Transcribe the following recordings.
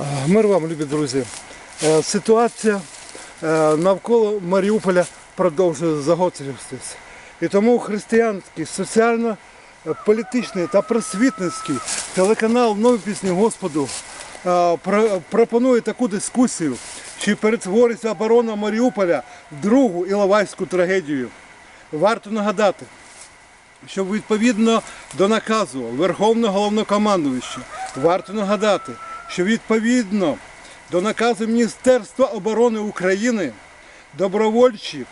Е, Мир вам, любі друзі. Е, Ситуація е, навколо Маріуполя продовжує загострюватися. І тому християнський, соціально-політичний та просвітницький телеканал Нові пісні Господу пропонує таку дискусію, чи перетвориться оборона Маріуполя в другу Іловайську трагедію. Варто нагадати, що відповідно до наказу Верховного головнокомандуюча варто нагадати, що відповідно до наказу Міністерства оборони України добровольчі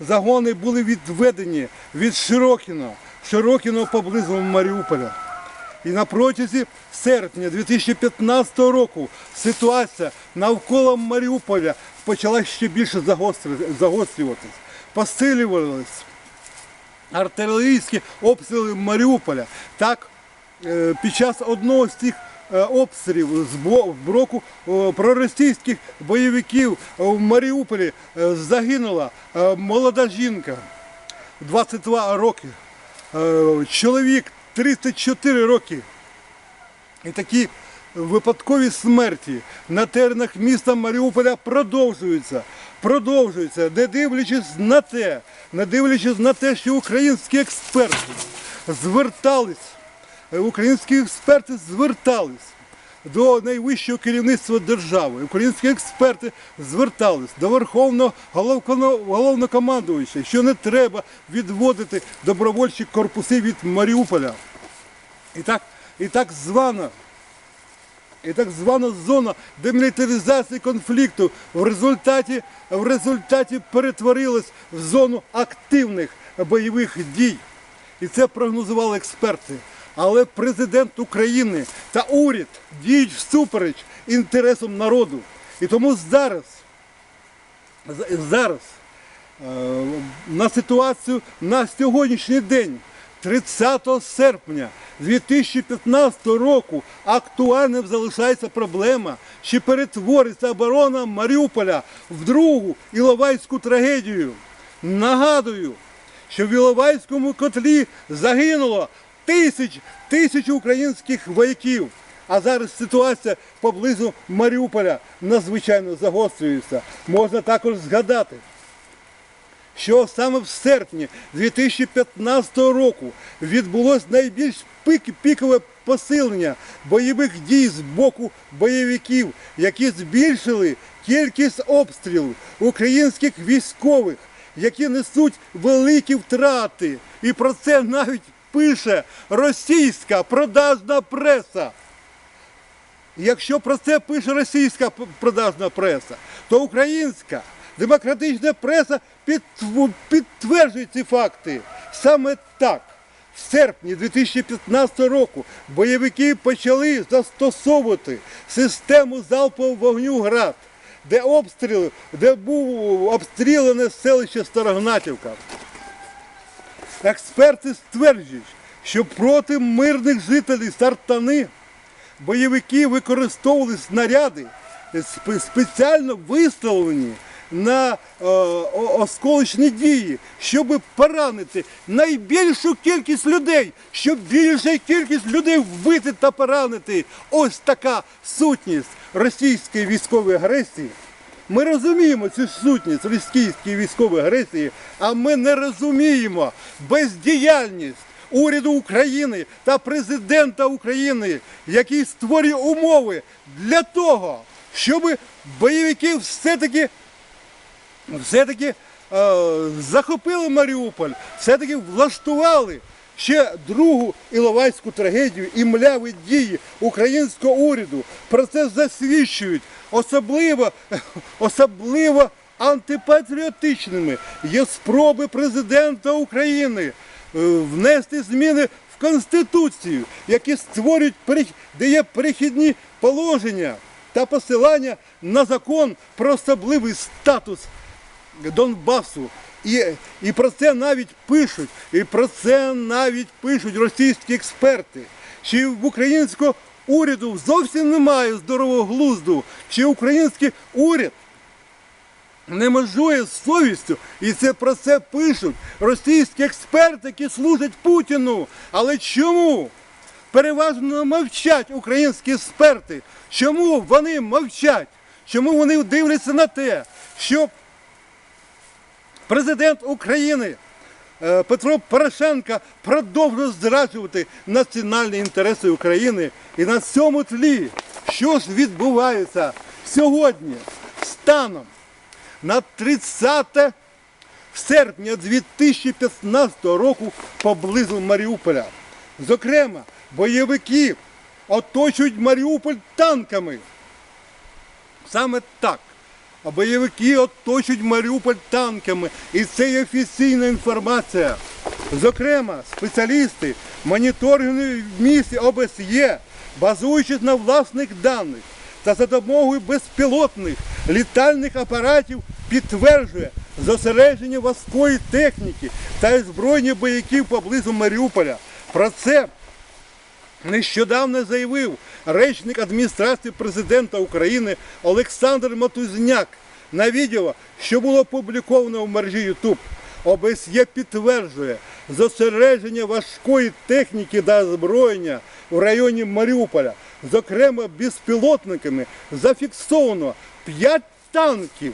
загони були відведені від Широкіно, Широкіно поблизу Маріуполя. І на протязі серпня 2015 року ситуація навколо Маріуполя почала ще більше загострюватись, посилювалась артилерійські обстріли Маріуполя. Так, е, під час одного з цих е, обстрілів з бо- боку е, проросійських бойовиків в Маріуполі е, загинула е, молода жінка 22 роки, е, чоловік 34 роки. І такі випадкові смерті на теренах міста Маріуполя продовжуються. Продовжуються, не дивлячись на те, не дивлячись на те, що українські експерти звертались, е, українські експерти звертались до найвищого керівництва держави. Українські експерти звертались до Верховного головнокомандуюча, що не треба відводити добровольчі корпуси від Маріуполя. І так, і так звана і так звана зона демілітаризації конфлікту в результаті, в результаті перетворилась в зону активних бойових дій. І це прогнозували експерти. Але президент України та уряд діють всупереч інтересам народу. І тому зараз, зараз е, на ситуацію на сьогоднішній день, 30 серпня 2015 року, актуальним залишається проблема, чи перетвориться оборона Маріуполя в другу Іловайську трагедію. Нагадую, що в Іловайському котлі загинуло тисяч, тисяч українських вояків. А зараз ситуація поблизу Маріуполя надзвичайно загострюється. Можна також згадати, що саме в серпні 2015 року відбулось найбільш пікове посилення бойових дій з боку бойовиків, які збільшили кількість обстрілів українських військових, які несуть великі втрати. І про це навіть пише російська продажна преса. Якщо про це пише російська продажна преса, то українська демократична преса підтверджує ці факти. Саме так, в серпні 2015 року бойовики почали застосовувати систему залпового вогню ГРАД, де обстріли, де був обстріляне селище Старогнатівка. Експерти стверджують, що проти мирних жителів Сартани бойовики використовували снаряди, спеціально виставлені на е, осколочні дії, щоб поранити найбільшу кількість людей, щоб більша кількість людей вбити та поранити. Ось така сутність російської військової агресії. Ми розуміємо цю сутність російської військової агресії, а ми не розуміємо бездіяльність уряду України та президента України, який створює умови для того, щоб бойовики все-таки все-таки е, захопили Маріуполь, все-таки влаштували ще другу Іловайську трагедію і мляві дії українського уряду. Про це засвідчують особливо, особливо антипатріотичними є спроби президента України е, внести зміни в Конституцію, які створюють перех- де є перехідні положення та посилання на закон про особливий статус Донбасу. І, і про це навіть пишуть, і про це навіть пишуть російські експерти. Чи в українського уряду зовсім немає здорового глузду, чи український уряд не межує з совістю, і це про це пишуть російські експерти, які служать Путіну. Але чому? переважно мовчать українські експерти. Чому вони мовчать? Чому вони дивляться на те, що президент України е, Петро Порошенко продовжує зраджувати національні інтереси України. І на цьому тлі, що ж відбувається сьогодні станом на 30 серпня 2015 року поблизу Маріуполя. Зокрема, бойовики оточують Маріуполь танками. Саме так. А бойовики оточують Маріуполь танками. І це є офіційна інформація. Зокрема, спеціалісти моніторингу в місті ОБСЄ, базуючись на власних даних та за допомогою безпілотних літальних апаратів, підтверджує зосередження важкої техніки та озброєння бойовиків поблизу Маріуполя. Про це Нещодавно заявив речник адміністрації президента України Олександр Матузняк на відео, що було опубліковано в мережі YouTube. ОБСЄ підтверджує зосередження важкої техніки та озброєння в районі Маріуполя. Зокрема, безпілотниками зафіксовано 5 танків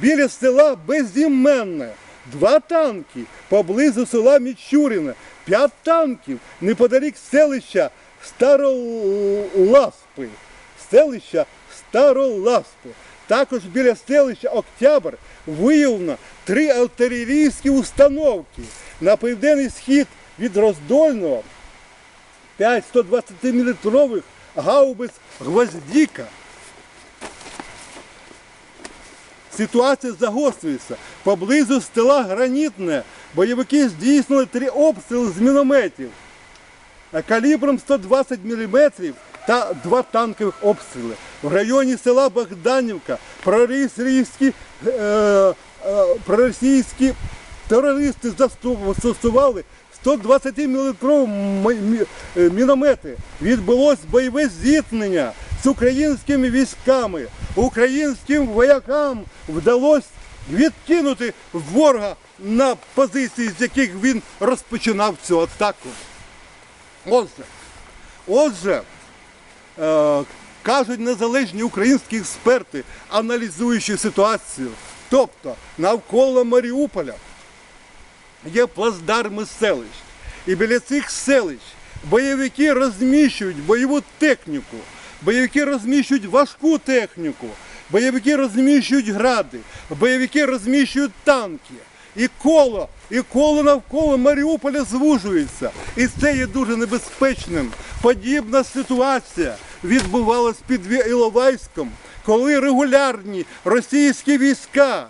біля села Безіменне. Два танки поблизу села Мічуріне, п'ять танків неподалік селища Староласпи. Селища Староласпи. Також біля селища Октябрь виявлено три артилерійські установки на південний схід від Роздольного 5 120-мм гаубиць Гвоздіка. Ситуація загострюється. Поблизу стела Гранітне бойовики здійснили три обстріли з мінометів калібром 120 мм та два танкових обстріли. В районі села Богданівка проросійські, е, е, терористи застосували 120 мм міномети. Відбулось бойове зіткнення з українськими військами. Українським воякам вдалося відкинути ворога на позиції, з яких він розпочинав цю атаку. Отже, отже, е, кажуть незалежні українські експерти, аналізуючи ситуацію. Тобто навколо Маріуполя є плацдарми селищ. І біля цих селищ бойовики розміщують бойову техніку, бойовики розміщують важку техніку, бойовики розміщують гради, бойовики розміщують танки. І коло, і коло навколо Маріуполя звужується. І це є дуже небезпечним. Подібна ситуація відбувалась під Іловайськом, коли регулярні російські війська